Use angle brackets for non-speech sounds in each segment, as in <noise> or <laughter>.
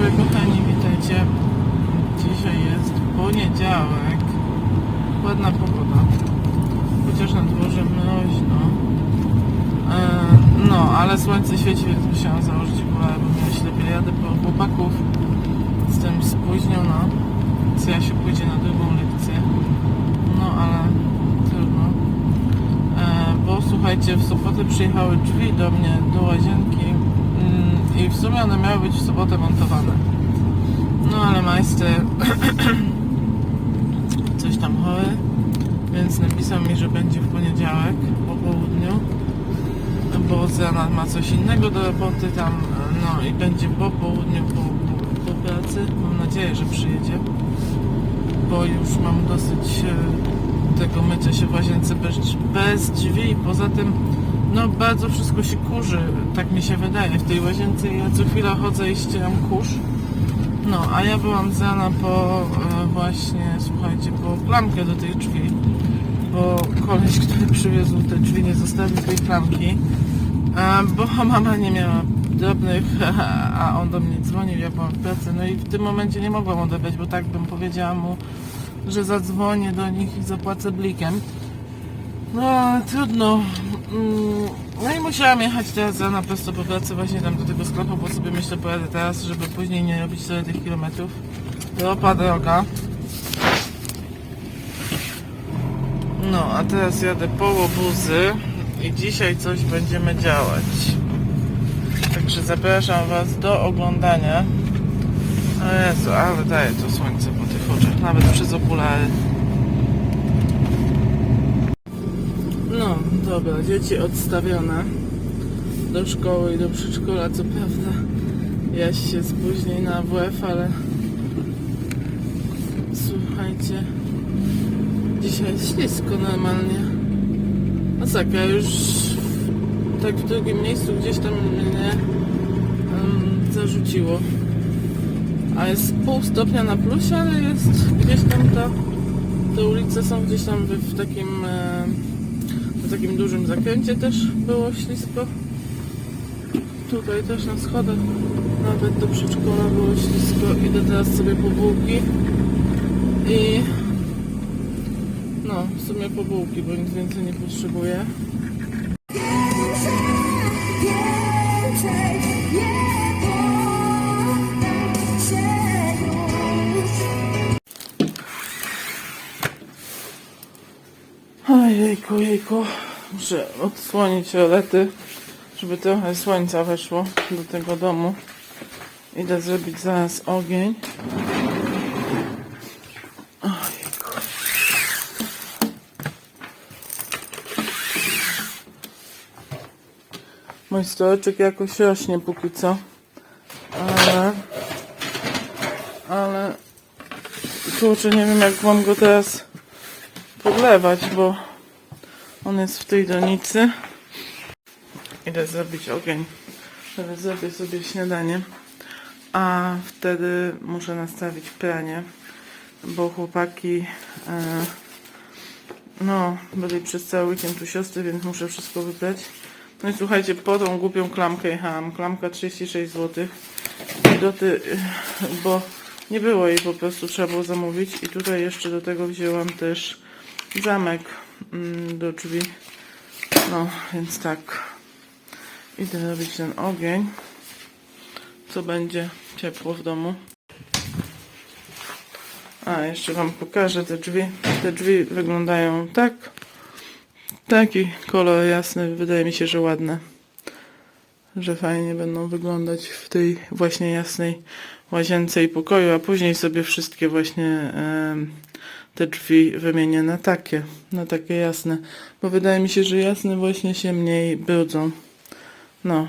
dobry kochani, witajcie. Dzisiaj jest poniedziałek. Ładna pogoda. Chociaż na dworze mroźno. E, no, ale słońce świeci, więc musiałam założyć okulary, bo mnie ślepie. Jadę po chłopaków. Jestem spóźniona. Więc Jasiu pójdzie na drugą lekcję. No, ale trudno. E, bo słuchajcie, w sobotę przyjechały drzwi do mnie, do łazienki i w sumie one miały być w sobotę montowane. No ale majster <clears throat> coś tam chory, więc napisał mi, że będzie w poniedziałek po południu, bo Zana ma coś innego do roboty tam, no i będzie po południu, po, po, po pracy. Mam nadzieję, że przyjedzie, bo już mam dosyć e, tego mycia się w łazience bez, bez drzwi. Poza tym, no bardzo wszystko się kurzy, tak mi się wydaje w tej łazience. Ja co chwila chodzę i ścieram kurz. No, a ja byłam zana po e, właśnie, słuchajcie, po klamkę do tych drzwi, bo koleś, który przywiózł te drzwi, nie zostawił tej klamki, e, bo mama nie miała drobnych, <laughs> a on do mnie dzwonił, ja byłam w pracy, no i w tym momencie nie mogłam odebrać, bo tak bym powiedziała mu, że zadzwonię do nich i zapłacę blikiem. No, trudno. Mm, No i musiałam jechać teraz na prosto po pracy właśnie tam do tego sklepu, bo sobie myślę pojadę teraz, żeby później nie robić sobie tych kilometrów. Ropa droga. No, a teraz jadę po łobuzy i dzisiaj coś będziemy działać. Także zapraszam Was do oglądania. O Jezu, ale daje to słońce po tych oczach, nawet przez okulary. No, dobra, dzieci odstawione do szkoły i do przedszkola, co prawda Jaś się spóźni na WF, ale słuchajcie, dzisiaj ślisko normalnie. Masakra, już tak w drugim miejscu gdzieś tam mnie em, zarzuciło. A jest pół stopnia na plusie, ale jest gdzieś tam ta, te ulice są gdzieś tam w, w takim em, w takim dużym zakręcie też było ślisko. Tutaj też na schodach, nawet do przedszkola było ślisko. Idę teraz sobie po bułki i no, w sumie po bułki, bo nic więcej nie potrzebuję. Ojejku, jejku. Muszę odsłonić rolety, żeby trochę słońca weszło do tego domu. Idę zrobić zaraz ogień. Ojejku. Mój stołeczek jakoś rośnie póki co. Ale... Ale... Kurczę, nie wiem jak mam go teraz podlewać, bo on jest w tej donicy. Idę zrobić ogień. Teraz zrobię sobie śniadanie. A wtedy muszę nastawić pranie, bo chłopaki e, no, byli przez cały weekend u siostry, więc muszę wszystko wybrać. No i słuchajcie, po tą głupią klamkę jechałam. Klamka 36 zł. Do ty, bo nie było jej po prostu, trzeba było zamówić. I tutaj jeszcze do tego wzięłam też zamek do drzwi. No, więc tak. Idę robić ten ogień. Co będzie ciepło w domu. A, jeszcze Wam pokażę te drzwi. Te drzwi wyglądają tak. Taki kolor jasny. Wydaje mi się, że ładne. Że fajnie będą wyglądać w tej właśnie jasnej łazience i pokoju, a później sobie wszystkie właśnie te drzwi wymienię na takie, na takie jasne. Bo wydaje mi się, że jasne właśnie się mniej brudzą. No,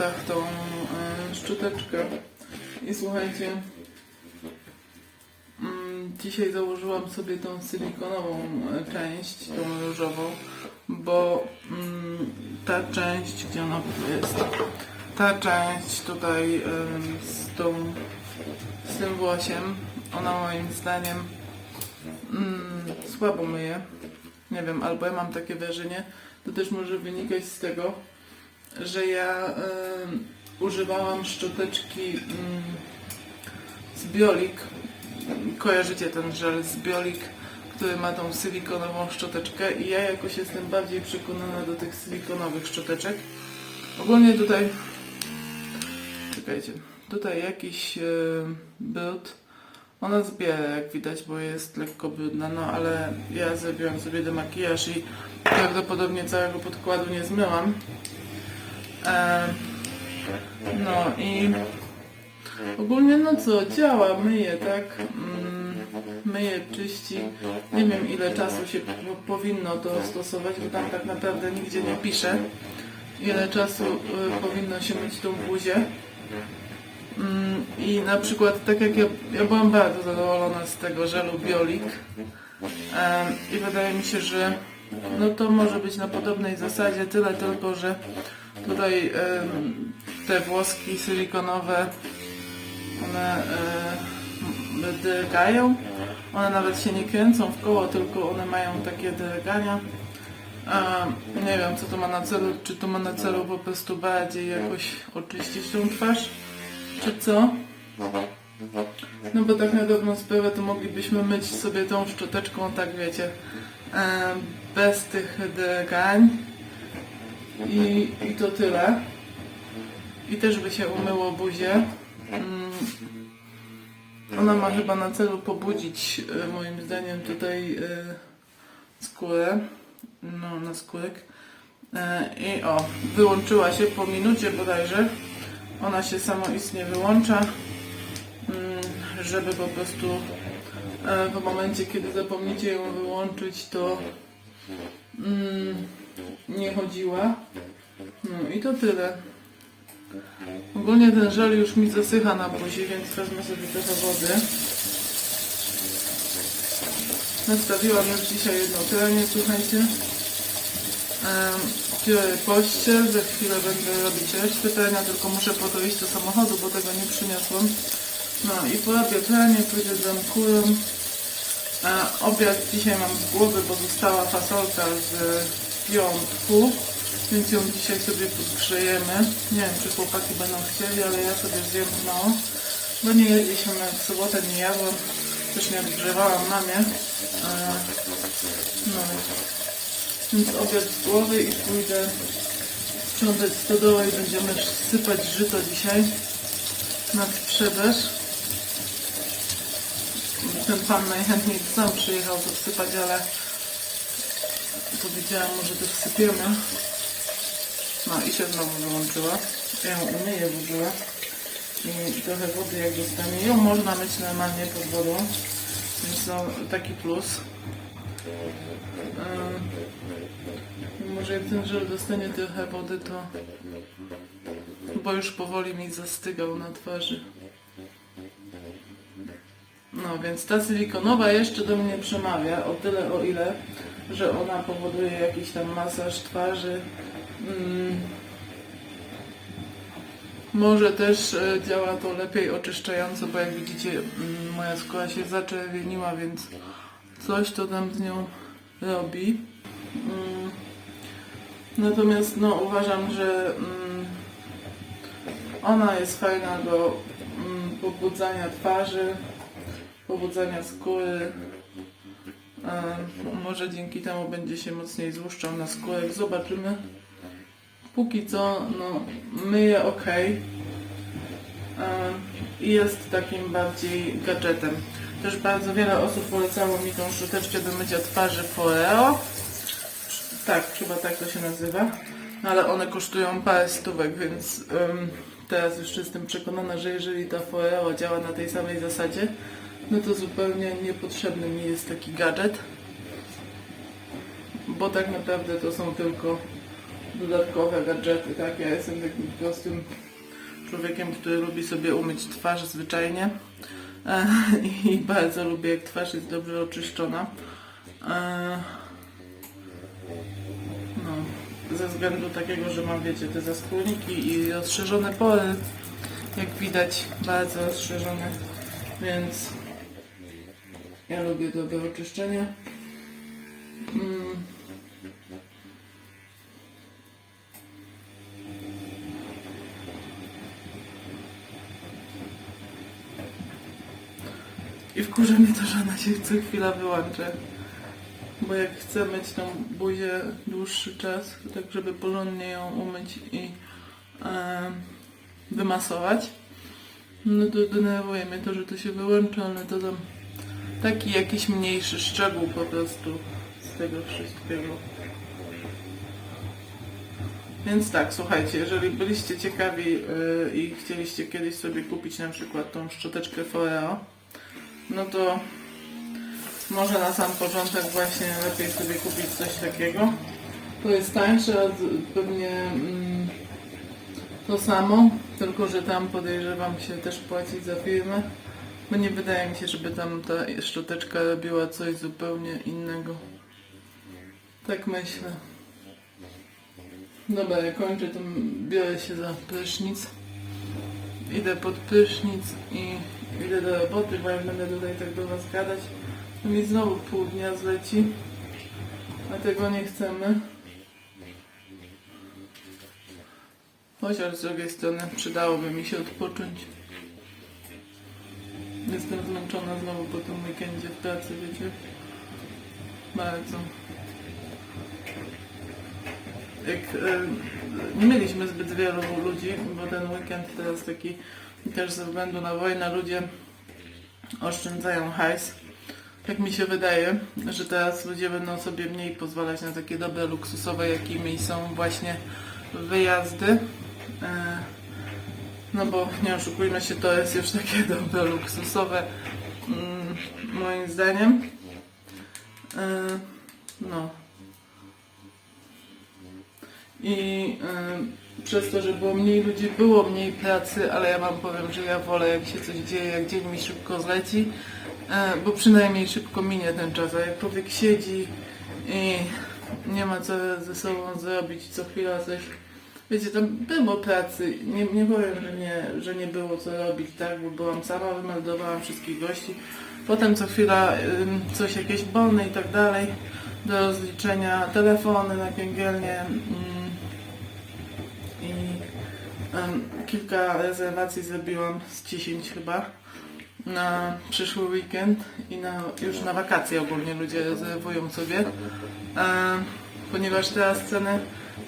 kwiatach tą e, szczoteczkę. I słuchajcie, mm, dzisiaj założyłam sobie tą silikonową e, część, tą różową, bo mm, ta część, gdzie ona jest, ta część tutaj em, z tą, z tym włosiem, ona moim zdaniem mm, słabo myje. Nie wiem, albo ja mam takie wrażenie, to też może wynikać z tego, że ja em, używałam szczoteczki mm, z Biolik. Kojarzycie ten żel z Biolik, który ma tą silikonową szczoteczkę i ja jakoś jestem bardziej przekonana do tych silikonowych szczoteczek. Ogólnie tutaj, czekajcie, tutaj jakiś e, brud, ona zbiera jak widać, bo jest lekko brudna, no ale ja zrobiłam sobie demakijaż i prawdopodobnie całego podkładu nie zmyłam. E, no i ogólnie no co, działa, myje, tak? Mm, myje, czyści. Nie wiem ile czasu się po- powinno to stosować, bo tam tak naprawdę nigdzie nie pisze ile czasu y, powinno się myć tą buzię. Mm, I na przykład tak jak ja, ja byłam bardzo zadowolona z tego żelu Biolik Em, i wydaje mi się, że no to może być na podobnej zasadzie, tyle tylko, że tutaj te włoski silikonowe one drgają, one nawet się nie kręcą w koło, tylko one mają takie drgania. Nie wiem co to ma na celu, czy to ma na celu po prostu bardziej jakoś oczyścić tą twarz, czy co? No bo tak na dobrą sprawę to moglibyśmy myć sobie tą szczoteczką, tak wiecie, bez tych drgań i, i to tyle. I też by się umyło buzię. Mm. Ona ma chyba na celu pobudzić, e, moim zdaniem, tutaj e, skórę, no na skórek. E, I o, wyłączyła się po minucie bodajże. Ona się samoistnie wyłącza, mm, żeby po prostu w momencie, kiedy zapomnicie ją wyłączyć, to mm, nie chodziła. No i to tyle. Ogólnie ten żel już mi zasycha na buzi, więc wezmę sobie trochę wody. Nastawiłam już dzisiaj jedno pranie, słuchajcie. Biorę pościel, za chwilę będę robić resztę prania, tylko muszę po to iść do samochodu, bo tego nie przyniosłam. No i porobię pranie, pójdę z kurą. A obiad dzisiaj mam z głowy, bo została fasolka z piątku, więc ją dzisiaj sobie podgrzejemy. Nie wiem, czy chłopaki będą chcieli, ale ja sobie zjem mało, bo nie jedliśmy w sobotę, nie jadłam, też nie odgrzewałam mamie. E, No, więc obiad z głowy i pójdę sprzątać stodołę i będziemy sypać żyto dzisiaj na sprzedaż. Ten pan najchętniej sam przyjechał to wsypać, ale powiedziałam mu, że to wsypiemy. No i się znowu wyłączyła. Ja ją umyję w ogóle. I trochę wody jak dostanie. Ją można myć normalnie pod wodą. Więc no taki plus. Ym, może jak ten żel dostanie trochę wody, to bo już powoli mi zastygał na twarzy. No więc ta silikonowa jeszcze do mnie przemawia o tyle o ile, że ona powoduje jakiś tam masaż twarzy. Mm. Może też e, działa to lepiej oczyszczająco, bo jak widzicie mm, moja skóra się zaczerwieniła, więc coś to tam z nią robi. Mm. Natomiast no uważam, że ona jest fajna do pobudzania twarzy, pobudzania skóry. Może dzięki temu będzie się mocniej złuszczał na skórek. Zobaczymy. Póki co, no, myje ok. I jest takim bardziej gadżetem. Też bardzo wiele osób polecało mi tą szczoteczkę do mycia twarzy Foreo. Tak, chyba tak to się nazywa. No ale one kosztują parę stówek, więc em, teraz już jestem przekonana, że jeżeli ta Foreo działa na tej samej zasadzie, no to zupełnie niepotrzebny mi jest taki gadżet. Bo tak naprawdę to są tylko dodatkowe gadżety, tak? Ja jestem takim prostym człowiekiem, który lubi sobie umyć twarz zwyczajnie e, <laughs> i bardzo lubię, jak twarz jest dobrze oczyszczona. E, no, ze względu takiego, że mam, wiecie, te zaskórniki i rozszerzone pory, jak widać, bardzo rozszerzone, więc ja lubię dobre oczyszczenie. Mm. I wkurza mnie to, że ona się co chwila wyłączy. Bo jak chcę mieć tą buzię dłuższy czas, tak żeby porządnie ją umyć i em, wymasować, no to denerwuje mnie to, że to się wyłącza, ale to tam taki jakiś mniejszy szczegół po prostu z tego wszystkiego. Więc tak, słuchajcie, jeżeli byliście ciekawi yy, i chcieliście kiedyś sobie kupić na przykład tą szczoteczkę Foreo, no to może na sam początek właśnie lepiej sobie kupić coś takiego. To jest tańsze, pewnie mm, to samo, tylko że tam podejrzewam się też płacić za firmę. Bo nie wydaje mi się, żeby tam ta szczoteczka robiła coś zupełnie innego. Tak myślę. Dobra, ja kończę, to biorę się za prysznic. Idę pod prysznic i idę do roboty, bo jak będę tutaj tak do Was gadać, to mi znowu pół dnia zleci. A tego nie chcemy. Chociaż z drugiej strony przydałoby mi się odpocząć. Jestem zmęczona znowu po tym weekendzie w pracy, wiecie? Bardzo. Jak e, nie mieliśmy zbyt wielu ludzi, bo ten weekend teraz taki też ze względu na wojnę ludzie oszczędzają hajs. Tak mi się wydaje, że teraz ludzie będą sobie mniej pozwalać na takie dobre luksusowe, jakimi są właśnie wyjazdy. E, no bo nie oszukujmy się, to jest już takie <laughs> dobre luksusowe mm, moim zdaniem. E, no. I y, przez to, że było mniej ludzi, było mniej pracy, ale ja wam powiem, że ja wolę jak się coś dzieje, jak dzień mi szybko zleci, y, bo przynajmniej szybko minie ten czas, a jak człowiek siedzi i nie ma co ze sobą zrobić, co chwila coś, wiecie, tam było pracy, nie, nie powiem, że nie, że nie było co robić, tak, bo byłam sama, wymeldowałam wszystkich gości, potem co chwila coś, jakieś bony i tak dalej, do rozliczenia, telefony napięgielnie mm, i kilka rezerwacji zrobiłam z 10 chyba na przyszły weekend i na, już na wakacje ogólnie ludzie rezerwują sobie, ponieważ teraz ceny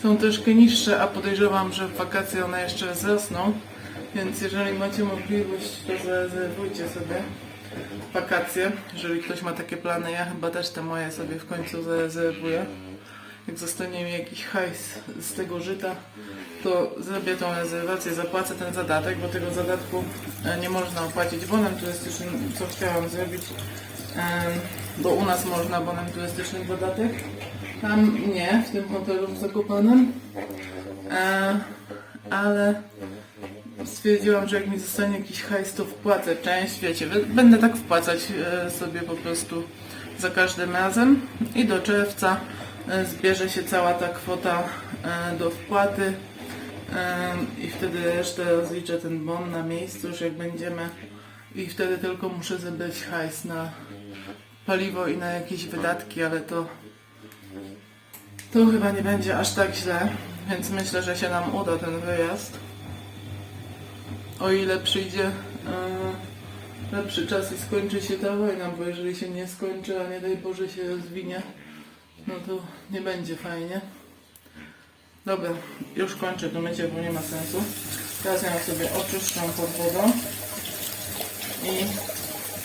są troszkę niższe, a podejrzewam, że w wakacje one jeszcze wzrosną, więc jeżeli macie możliwość, to zarezerwujcie sobie wakacje, jeżeli ktoś ma takie plany, ja chyba też te moje sobie w końcu zarezerwuję. Jak zostanie mi jakiś hajs z tego żyta, to zrobię tą rezerwację, zapłacę ten zadatek, bo tego zadatku e, nie można opłacić bonem turystycznym, co chciałam zrobić, bo u nas można bonem turystycznym dodatek, tam nie, w tym hotelu w Zakopanem, E, ale stwierdziłam, że jak mi zostanie jakiś hajs, to wpłacę część, wiecie, będę tak wpłacać e, sobie po prostu za każdym razem. I do czerwca e, zbierze się cała ta kwota e, do wpłaty. I wtedy resztę rozliczę ten bon na miejscu, już jak będziemy. I wtedy tylko muszę zebrać hajs na paliwo i na jakieś wydatki, ale to to chyba nie będzie aż tak źle, więc myślę, że się nam uda ten wyjazd o ile przyjdzie e, lepszy czas i skończy się ta wojna, bo jeżeli się nie skończy, a nie daj Boże się rozwinie, no to nie będzie fajnie. Dobra, już kończę to mycie, bo nie ma sensu. Teraz ja sobie oczyszczę pod wodą i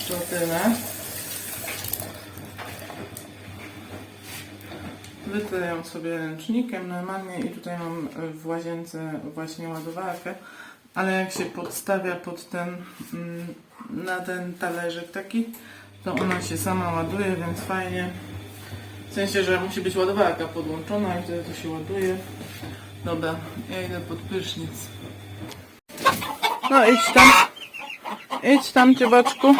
to tyle. Ją sobie ręcznikiem normalnie i tutaj mam w łazience właśnie ładowarkę, ale jak się podstawia pod ten, mm, na ten talerzyk taki, to ona się sama ładuje, więc fajnie. W sensie, że musi być ładowarka podłączona i wtedy to się ładuje. Dobra, ja idę pod prysznic. No idź tam. Idź tam, dziewaczku.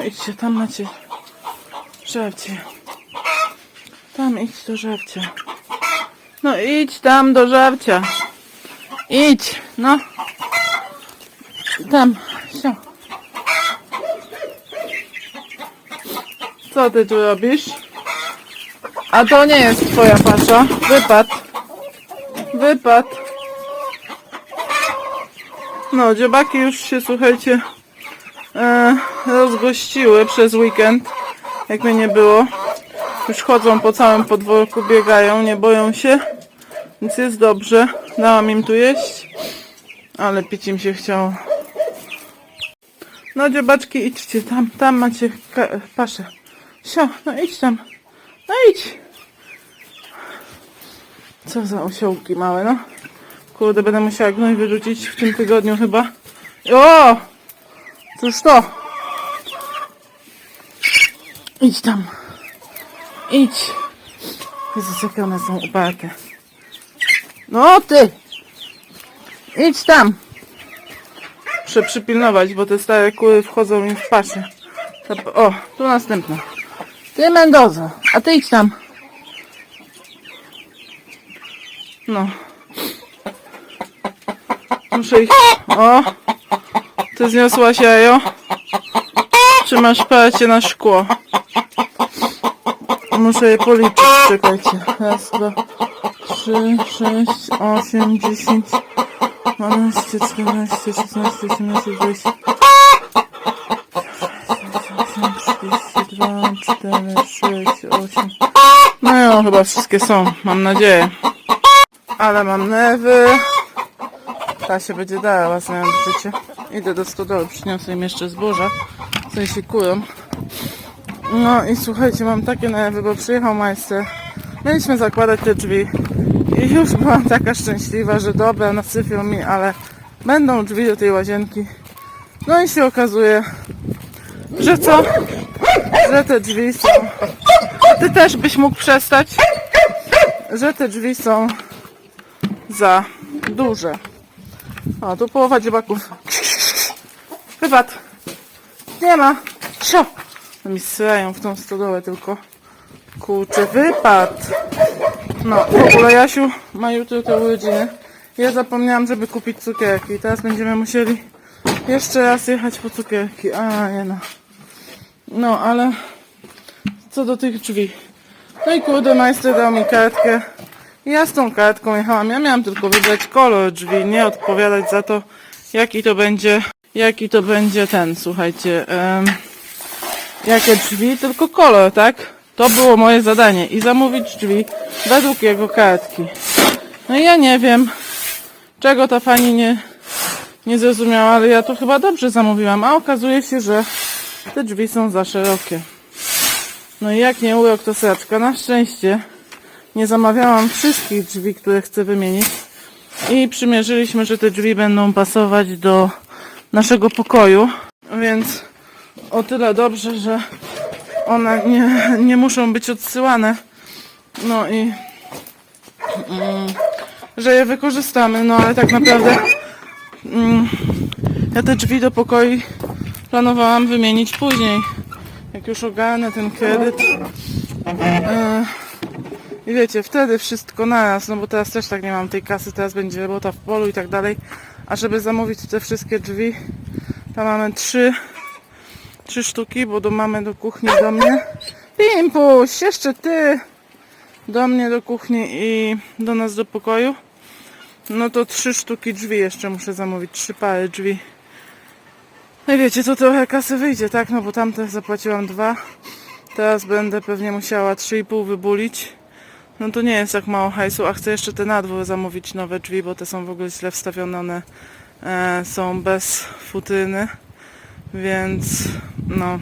No idźcie, tam macie żarcie. Tam idź do żarcia. No idź tam do żarcia. Idź, no. Tam, sio. Co ty tu robisz? A to nie jest twoja pasza. Wypad. Wypad. No, dziobaki już się, słuchajcie, e, rozgościły przez weekend, jak mnie nie było. Już chodzą po całym podwórku, biegają, nie boją się, więc jest dobrze. Dałam im tu jeść, ale pić im się chciało. No, dziobaczki, idźcie tam, tam macie paszę. Sio, no idź tam. No idź. Co za osiołki małe, no. Kurde, będę musiała gnój wyrzucić w tym tygodniu chyba. O! Cóż to? Idź tam. Idź. Jezus, jakie one są uparte. No ty! Idź tam. Muszę przypilnować, bo te stare kury wchodzą mi w. Ta- O, tu następna. Ty Mendoza, a ty idź tam. No. Muszę ich... O! Ty zniosłaś jajo? Czy masz parcie na szkło? Muszę je policzyć, czekajcie. Raz, dwa, trzy, sześć, osiem, dziesięć, dwanaście, czternaście, szesnaście, osiemnaście, dwadzieścia. 32, 4, 6, 8. No ja chyba wszystkie są, mam nadzieję. Ale mam nerwy. Ta się będzie dała znając życie. Idę do stodoły, przyniosę im jeszcze zboża. W sensie kują. No i słuchajcie, mam takie nerwy, bo przyjechał majster. Mieliśmy zakładać te drzwi. I już byłam taka szczęśliwa, że dobra, nasypią mi, ale będą drzwi do tej łazienki. No i się okazuje, że co? Że te drzwi są... A ty też byś mógł przestać? Że te drzwi są za duże. O, tu połowa dziebaków. Wypad. Nie ma. Sio. No mi srają w tą stodołę tylko. Kurczę, wypad. No, w ogóle Jasiu ma jutro te urodziny. Ja zapomniałam, żeby kupić cukierki. Teraz będziemy musieli jeszcze raz jechać po cukierki. A, nie no. No, ale co do tych drzwi. No i kurde, majster dał mi kartkę. Ja z tą kartką jechałam. Ja miałam tylko wybrać kolor drzwi, nie odpowiadać za to, jaki to będzie, jaki to będzie ten, słuchajcie, jakie drzwi, tylko kolor, tak? To było moje zadanie i zamówić drzwi według jego kartki. No i ja nie wiem, czego ta pani nie, nie zrozumiała, ale ja to chyba dobrze zamówiłam, a okazuje się, że te drzwi są za szerokie. No i jak nie urok, to sraczka. Na szczęście nie zamawiałam wszystkich drzwi, które chcę wymienić. I przymierzyliśmy, że te drzwi będą pasować do naszego pokoju. Więc o tyle dobrze, że one nie, nie muszą być odsyłane. No i mm, że je wykorzystamy. No ale tak naprawdę mm, ja te drzwi do pokoi planowałam wymienić później. Jak już ogarnę ten kredyt. E, I wiecie, wtedy wszystko naraz, no bo teraz też tak nie mam tej kasy, teraz będzie robota w polu i tak dalej. A żeby zamówić te wszystkie drzwi, tam mamy trzy, trzy sztuki, bo do mamy do kuchni do mnie. Pimpuś, jeszcze ty! Do mnie do kuchni i do nas do pokoju. No to trzy sztuki drzwi jeszcze muszę zamówić, trzy pary drzwi. No i wiecie, to trochę kasy wyjdzie, tak? No bo tamte zapłaciłam dwa. Teraz będę pewnie musiała 3,5 wybulić. No to nie jest tak mało hajsu, a chcę jeszcze te na dwór zamówić nowe drzwi, bo te są w ogóle źle wstawione, one e, są bez futyny, więc no,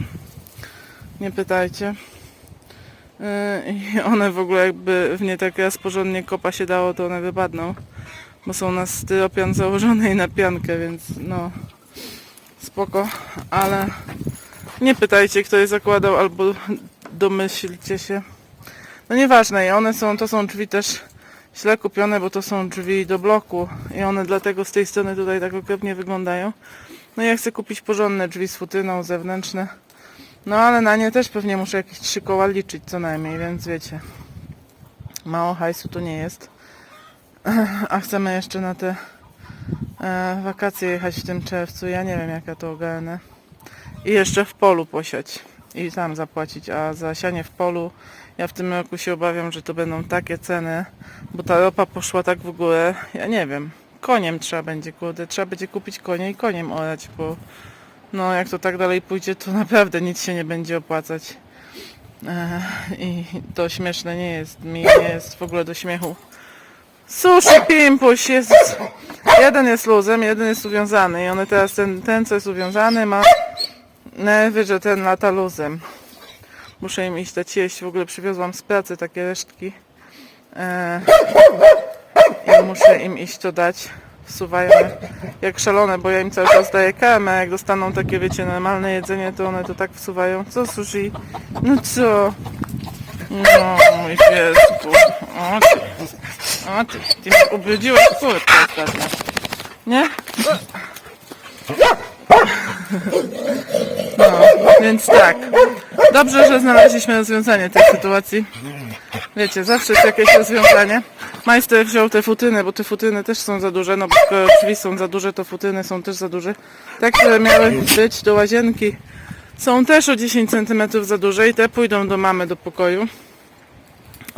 nie pytajcie. E, I one w ogóle jakby w nie tak raz porządnie kopa się dało, to one wypadną, bo są na styropian założone i na piankę, więc no, spoko, ale nie pytajcie, kto je zakładał, albo domyślcie się. No nieważne, i one są, to są drzwi też źle kupione, bo to są drzwi do bloku i one dlatego z tej strony tutaj tak okropnie wyglądają. No ja chcę kupić porządne drzwi z futyną zewnętrzne. No ale na nie też pewnie muszę jakieś trzy koła liczyć co najmniej, więc wiecie. Mało hajsu to nie jest. A chcemy jeszcze na te e, wakacje jechać w tym czerwcu. Ja nie wiem jak ja to ogarnę. I jeszcze w polu posiać. I tam zapłacić. A za sianie w polu ja w tym roku się obawiam, że to będą takie ceny, bo ta ropa poszła tak w górę. Ja nie wiem. Koniem trzeba będzie, kurde. Trzeba będzie kupić konie i koniem orać, bo no jak to tak dalej pójdzie, to <laughs> naprawdę nic się nie będzie opłacać. I to śmieszne nie jest. Mi nie jest w ogóle do śmiechu. Sushi Pimpuś jest. Jeden jest luzem, jeden jest uwiązany. I one teraz ten, ten co jest uwiązany ma najwyżej ten lata luzem. Muszę im iść dać jeść. W ogóle przywiozłam z pracy takie resztki. E, I muszę im iść to dać. Wsuwają jak szalone, bo ja im cały czas daję karmę. Jak dostaną takie, wiecie, normalne jedzenie, to one to tak wsuwają. Co sushi? No co? No, mój piesku. O ty, o ty, ty mnie ubrudziłeś kurtkę ostatnio. Nie? No, więc tak. Dobrze, że znaleźliśmy rozwiązanie tej sytuacji. Wiecie, zawsze jest jakieś rozwiązanie. Majster wziął te futyny, bo te futyny też są za duże, no bo drzwi są za duże, to futyny są też za duże. Te, które miały być do łazienki, są też o 10 cm za duże i te pójdą do mamy do pokoju.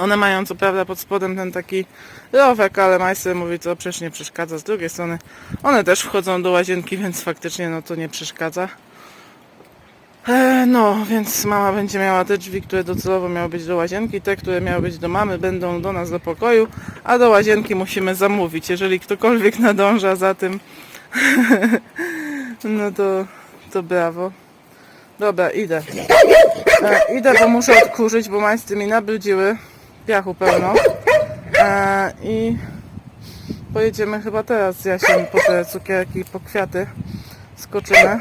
One mają co prawda pod spodem ten taki rowek, ale majster mówi, to przecież nie przeszkadza. Z drugiej strony one też wchodzą do łazienki, <laughs> więc faktycznie no to nie przeszkadza. E, no, więc mama będzie miała te drzwi, które docelowo miały być do łazienki, te, które miały być do mamy, będą do nas do pokoju, a do łazienki musimy zamówić. Jeżeli ktokolwiek <laughs> nadąża za tym, <laughs> no to, to brawo. Dobra, idę. E, idę, bo muszę odkurzyć, bo majsty mi nabrudziły piachu pełno. E, I pojedziemy chyba teraz z Jasiem po te cukierki, po kwiaty. Skoczymy.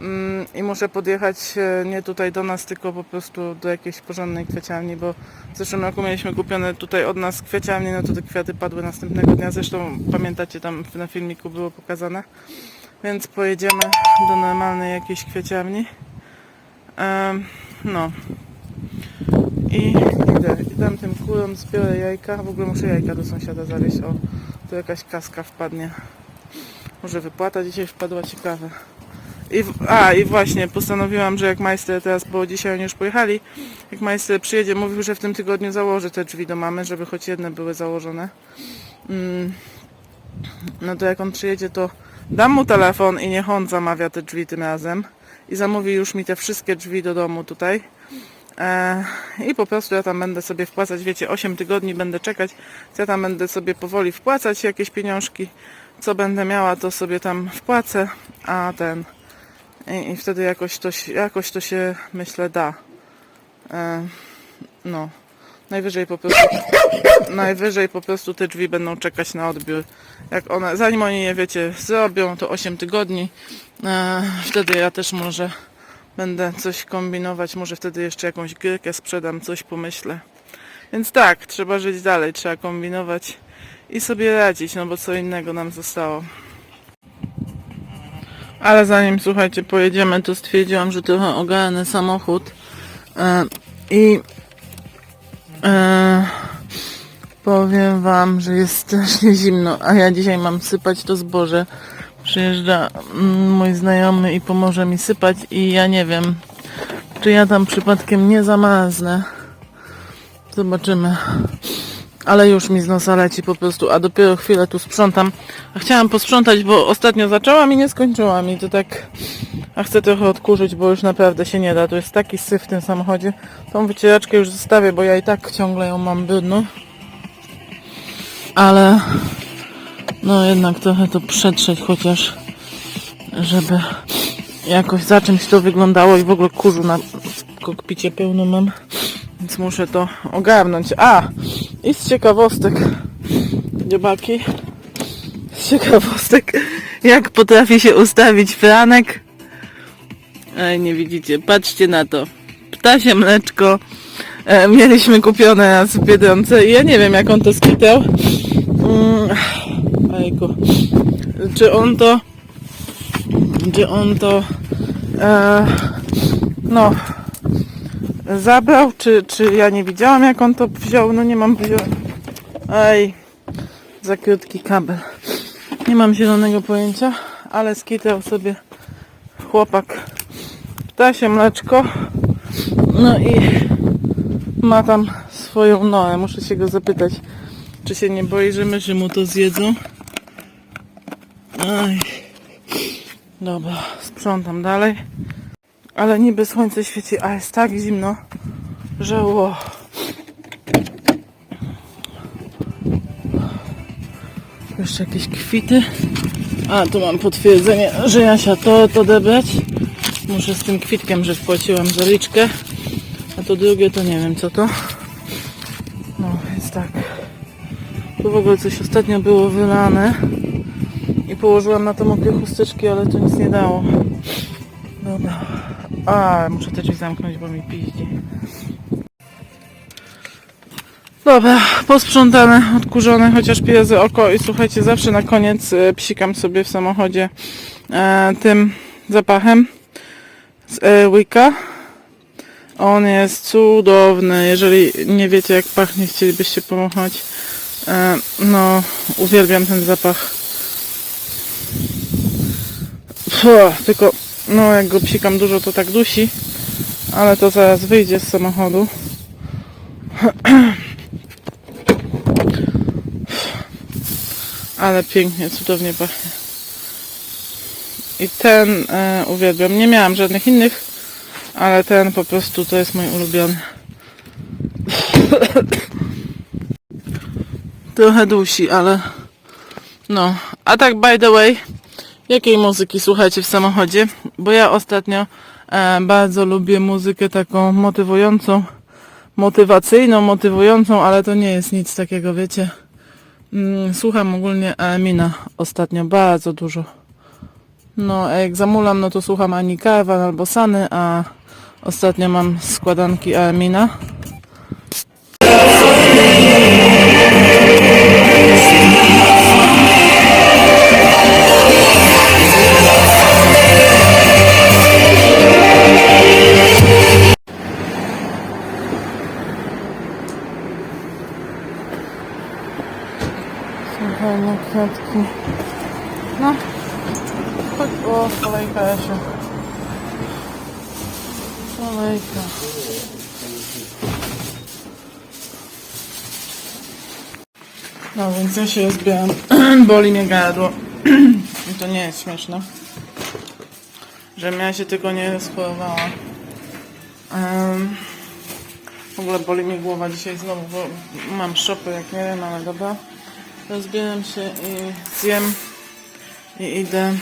Mm, I muszę podjechać e, nie tutaj do nas, tylko po prostu do jakiejś porządnej kwieciarni, bo w zeszłym roku mieliśmy kupione tutaj od nas kwieciarni, no to te kwiaty padły następnego dnia. Zresztą pamiętacie, tam na filmiku było pokazane. Więc pojedziemy do normalnej jakiejś kwieciarni. No. I idę. I dam tym kurom, zbiorę jajka. W ogóle muszę jajka do sąsiada zawieźć. O, tu jakaś kaska wpadnie. Może wypłata dzisiaj wpadła, ciekawe. I, w- a, i właśnie, postanowiłam, że jak majster teraz, bo dzisiaj oni już pojechali, jak majster przyjedzie, mówił, że w tym tygodniu założy te drzwi do mamy, żeby choć jedne były założone. Mm, no to jak on przyjedzie, to dam mu telefon i niech on zamawia te drzwi tym razem. I zamówi już mi te wszystkie drzwi do domu tutaj. E, I po prostu ja tam będę sobie wpłacać, wiecie, 8 tygodni będę czekać, ja tam będę sobie powoli wpłacać jakieś pieniążki. Co będę miała, to sobie tam wpłacę, a ten... I, i wtedy jakoś to, jakoś to się, myślę, da. E, no. Najwyżej po prostu najwyżej po prostu te drzwi będą czekać na odbiór. Jak one, zanim oni je wiecie, zrobią, to 8 tygodni. E, wtedy ja też może będę coś kombinować, może wtedy jeszcze jakąś gierkę sprzedam, coś pomyślę. Więc tak, trzeba żyć dalej, trzeba kombinować i sobie radzić, no bo co innego nam zostało. Ale zanim, słuchajcie, pojedziemy, to stwierdziłam, że trochę ogarnę samochód e, i e, powiem wam, że jest strasznie zimno, a ja dzisiaj mam sypać to zboże. Przyjeżdża mm, mój znajomy i pomoże mi sypać i ja nie wiem, czy ja tam przypadkiem nie zamarznę. Zobaczymy. Ale już mi z nosa leci po prostu, a dopiero chwilę tu sprzątam. A chciałam posprzątać, bo ostatnio zaczęłam i nie skończyłam i to tak... A chcę trochę odkurzyć, bo już naprawdę się nie da. Tu jest taki syf w tym samochodzie. Tą wycieraczkę już zostawię, bo ja i tak ciągle ją mam brudną. Ale... No jednak trochę to przetrzeć chociaż, żeby jakoś za czymś to wyglądało i w ogóle kurzu na kokpicie pełno mam. Więc muszę to ogarnąć. A! I z ciekawostek, dziobaki, z ciekawostek, jak potrafi się ustawić Franek. Ej, nie widzicie, patrzcie na to. Ptasie mleczko, e, mieliśmy kupione na Biedronce i ja nie wiem jak on to skitał. Mm, ojejku. Czy on to czy on to e, no zabrał, czy, czy ja nie widziałam jak on to wziął, no nie mam. Ej, za krótki kabel. Nie mam zielonego pojęcia, ale skitał sobie chłopak ptasie mleczko. No i ma tam swoją noę. Muszę się go zapytać, czy się nie boi, że myszy mu to zjedzą. Aj. Dobra, sprzątam dalej. Ale niby słońce świeci, a jest tak zimno, że ło. Jeszcze jakieś kwity. A, tu mam potwierdzenie, że Jasia to, to odebrać. Muszę z tym kwitkiem, że wpłaciłam zaliczkę. A to drugie to nie wiem co to. Tu w ogóle coś ostatnio było wylane. I położyłam na to mokre chusteczki, ale to nic nie dało. Dobra. A, muszę te drzwi zamknąć, bo mi piździ. Dobra, posprzątane, odkurzone, chociaż piję za oko i słuchajcie, zawsze na koniec e, psikam sobie w samochodzie e, tym zapachem z Wicca. On jest cudowny, jeżeli nie wiecie jak pachnie, chcielibyście pomachać. E, no, uwielbiam ten zapach. Puh, tylko, no jak go psikam dużo, to tak dusi, ale to zaraz wyjdzie z samochodu. Ale pięknie, cudownie pachnie. I ten e, uwielbiam. Nie miałam żadnych innych, ale ten po prostu to jest mój ulubiony. Trochę dusi, ale no. A tak by the way, jakiej muzyki słuchacie w samochodzie? Bo ja ostatnio e, bardzo lubię muzykę taką motywującą, motywacyjną, motywującą, ale to nie jest nic takiego, wiecie. Mm, Słucham ogólnie Emina ostatnio bardzo dużo. No, a jak zamulam, no to słucham Ani Karwan albo Sany, a ostatnio mam składanki Emina. Ja się zbieram. <clears throat> Boli mnie gardło. <clears throat> I to nie jest śmieszne. Że ja się tylko nie rozchorowała. Um, w ogóle boli mnie głowa dzisiaj znowu, bo mam szopy jak nie wiem, ale dobra. Rozbieram się i zjem i idę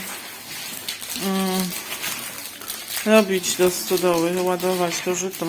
mm, robić do stodoły, ładować to żyto.